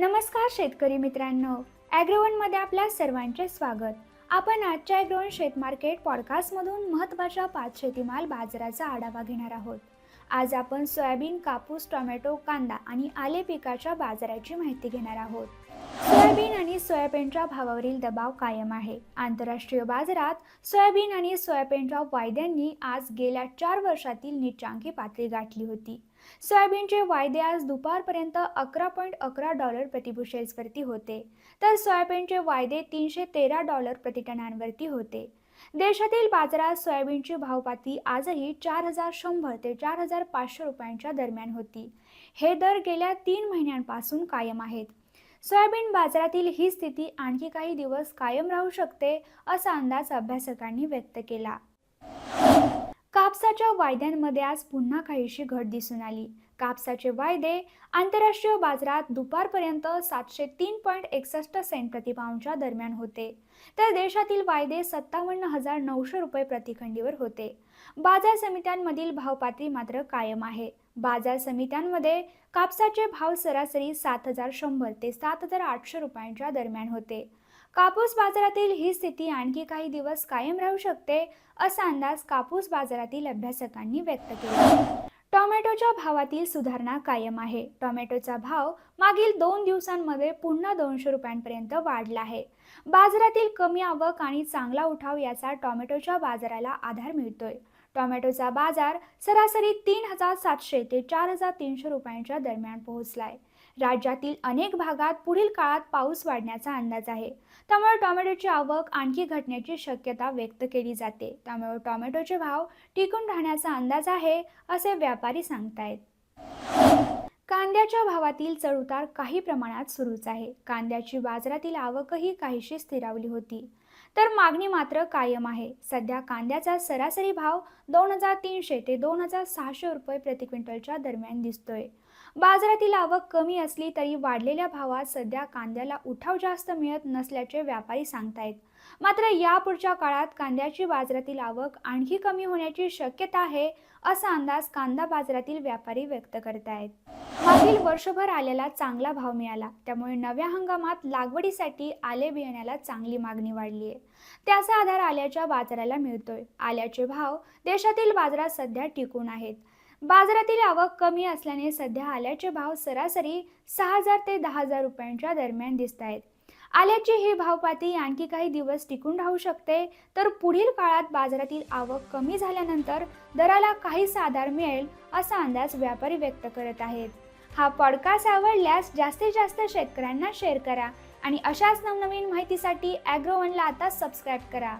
नमस्कार शेतकरी मित्रांनो. ॲग्रोवनमध्ये आपल्या सर्वांचे स्वागत. आपण आजच्या ॲग्रोवन शेत मार्केट पॉडकास्टमधून महत्त्वाच्या पाच शेतीमाल बाजाराचा आढावा घेणार आहोत. आज आपण सोयाबीन कापूस टोमॅटो कांदा आणि आले पिकाच्या बाजाराची माहिती घेणार आहोत. सोयाबीन आणि सोयाबीनच्या भावावरील दबाव कायम आहे. आंतरराष्ट्रीय बाजारात सोयाबीन आणि सोयाबीनच्या वायद्यांनी आज गेल्या चार वर्षातील निचांकी पातळी गाठली होती. सोयाबीनचे वायदे आज दुपारपर्यंत अकरा पॉईंट अकरा डॉलर प्रतिबुशेल्सवरती होते. तर सोयाबीनचे वायदे तीनशे तेरा डॉलर प्रतिटनांवरती होते. देशातील बाजारात सोयाबीनची भावपाती आजही चार हजार शंभर ते चार हजार पाचशे रुपयांच्या दरम्यान होती. हे दर गेल्या तीन महिन्यांपासून कायम आहेत. सोयाबीन बाजारातील ही स्थिती आणखी काही दिवस कायम राहू शकते असा अंदाज अभ्यासकांनी व्यक्त केला. कापसाच्या वायद्यांमध्ये आज पुन्हा काहीशी घट दिसून आली. कापसाचे वायदे आंतरराष्ट्रीय बाजारात दुपारपर्यंत सातशे तीन पॉईंट एकसष्ट सेंट प्रतिपाऊंडच्या दरम्यान होते. तर देशातील वायदे सत्तावन्न हजार नऊशे रुपये प्रतिखंडीवर होते. बाजार समित्यांमधील भावपातळी मात्र कायम आहे. बाजार समित्यांमध्ये कापसाचे भाव सरासरी सात हजार शंभर ते सात हजार आठशे रुपयांच्या दरम्यान होते. कापूस बाजारातील ही स्थिती आणखी काही दिवस कायम राहू शकते असा अंदाज कापूस बाजारातील अभ्यासकांनी व्यक्त केला. टोमॅटोच्या भावातील सुधारणा कायम आहे. टोमॅटोचा भाव मागील दोन दिवसांमध्ये पुन्हा दोनशे रुपयांपर्यंत वाढला आहे. बाजारातील कमी आवक आणि चांगला उठाव याचा टोमॅटोच्या बाजाराला आधार मिळतोय. टोमॅटोचा बाजार सरासरी तीन हजार सातशे ते चार हजार तीनशे रुपयांच्या दरम्यान पोहोचलाय. राज्यातील अनेक भागात पुढील काळात पाऊस वाढण्याचा अंदाज आहे. त्यामुळे टोमॅटोची आवक आणखी घटण्याची शक्यता व्यक्त केली जाते. त्यामुळे टोमॅटोचे भाव टिकून राहण्याचा अंदाज आहे असे व्यापारी सांगतायत. कांद्याच्या भावातील चढउतार काही प्रमाणात सुरूच आहे. कांद्याची बाजारातील आवकही काहीशी स्थिरावली होती. तर मागणी मात्र कायम आहे. सध्या कांद्याचा सरासरी भाव दोन हजार तीनशे ते दोन हजार सहाशे रुपये प्रति क्विंटलच्या दरम्यान दिसतोय. बाजारातील आवक कमी असली तरी वाढलेल्या भावात सध्या कांद्याला उठाव जास्त मिळत नसल्याचे व्यापारी सांगतायत. मात्र यापुढच्या काळात कांद्याची बाजारातील आवक आणखी कमी होण्याची शक्यता आहे असा अंदाज कांदा बाजारातील व्यापारी व्यक्त करतायत. मागील वर्षभर आल्याला चांगला भाव मिळाला त्यामुळे नव्या हंगामात लागवडीसाठी आले बियाण्याला चांगली मागणी वाढली आहे त्याचा आधार आल्याच्या बाजाराला मिळतोय. आल्याचे भाव देशातील बाजारात सध्या टिकून आहेत. बाजारातील आवक कमी असल्याने सध्या आल्याचे भाव सरासरी सहा हजार ते दहा हजार रुपयांच्या दरम्यान दिसत आहेत. आल्याची ही भावपाती आणखी काही दिवस टिकून राहू शकते तर पुढील काळात बाजारातील आवक कमी झाल्यानंतर दराला काहीसा आधार मिळेल असा अंदाज व्यापारी व्यक्त करत आहेत. हा पॉडकास्ट आवडल्यास जास्तीत जास्त शेतकऱ्यांना शेअर करा आणि अशाच नवनवीन माहितीसाठी ॲग्रोवनला आता सबस्क्राईब करा.